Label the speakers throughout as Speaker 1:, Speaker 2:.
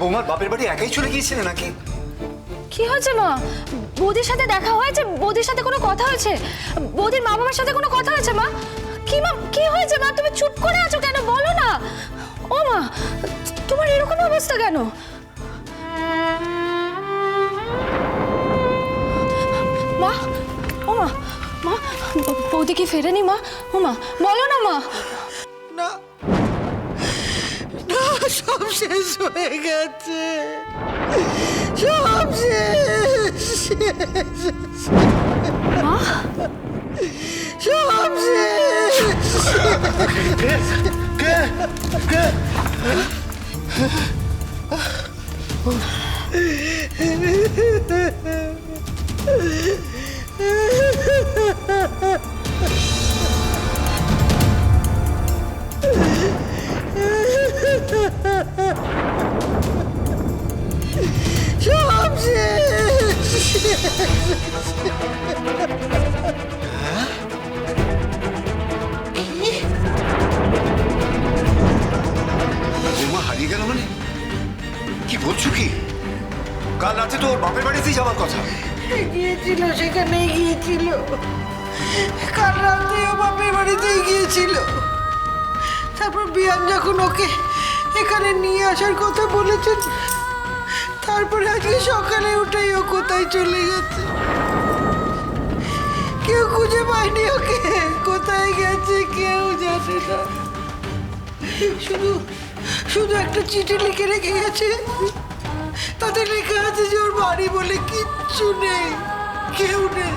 Speaker 1: বৌমার বাপের বাড়ি একাই চলে গিয়েছিলে নাকি?
Speaker 2: কি হয়েছে মা? বৌদির সাথে দেখা হয়েছে বৌদির সাথে কোনো কথা হয়েছে? বৌদির মা বাবার সাথে কোনো কথা হয়েছে মা? কি মা কি হয়েছে মা? তুমি চুপ করে আছো কেন? বলো না। ও মা তোমার এরকম অবস্থা কেন? মা ও মা মা বৌদি কি ফেরেনি মা? ও মা বলো না মা। soms
Speaker 3: is het. Soms is
Speaker 1: Ma? Soms is het. কি বলছো কি? কাল রাতে তো ওর বাপের বাড়িতেই যাওয়ার কথা।
Speaker 3: গিয়েছিল সেখানে গিয়েছিল। কাল রাত্রেও বাপের বাড়িতেই গিয়েছিল। তারপর বিয়ান যখন ওকে এখানে নিয়ে আসার কথা বলেছেন তারপরে আজকে সকালে উঠেই ও কোথায় চলে গেছে? কেউ খুঁজে পায়নি ওকে। কোথায় গেছে কেউ জানে না। শুধু শুধু একটা চিঠি লিখে রেখে গেছে। তাতে লেখা আছে যে ওর বাড়ি বলে কিচ্ছু নেই কেউ নেই।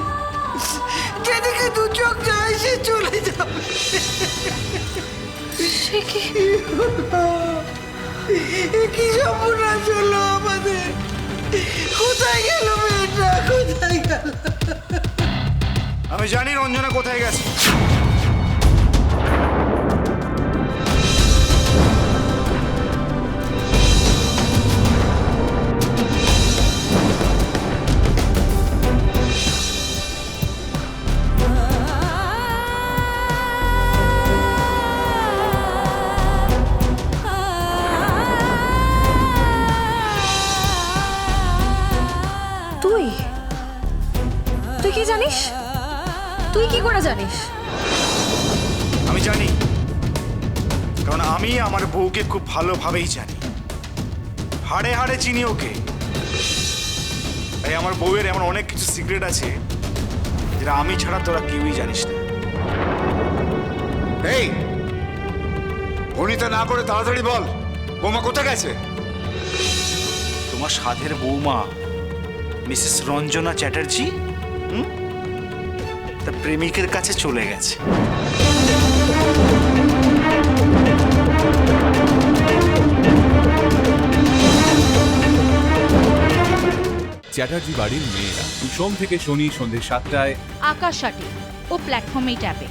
Speaker 3: যেদিকে দু চোখ যায় সে চলে যাবে।
Speaker 2: সে কি?
Speaker 3: কি সর্বনাশ হলো আমাদের? কোথায় গেল মেয়েটা? কোথায় গেল?
Speaker 1: আমি জানি রঞ্জনা কোথায় গেছে।
Speaker 2: জানিস? তুই কি করে জানিস?
Speaker 4: আমি জানি। কারণ আমি আমার বউকে খুব ভালোভাবেই জানি। হাড়ে হাড়ে চিনি ওকে। তাই আমার বউয়ের এমন অনেক কিছু সিক্রেট আছে যেটা আমি ছাড়া তোরা কেউই জানিস না।
Speaker 1: এই ভনিতা না করে তাড়াতাড়ি বল বৌমা কোথায় গেছে?
Speaker 4: তোমার সাধের বৌমা মিসেস রঞ্জনা চ্যাটার্জি? হুম? তার প্রেমিকের কাছে চলে গেছে।
Speaker 5: চ্যাটার্জি বাড়ির মেয়েরা। সোম থেকে শনি সন্ধ্যে সাতটায়
Speaker 6: আকাশ আটি ও প্ল্যাটফর্মেই ট্যাপে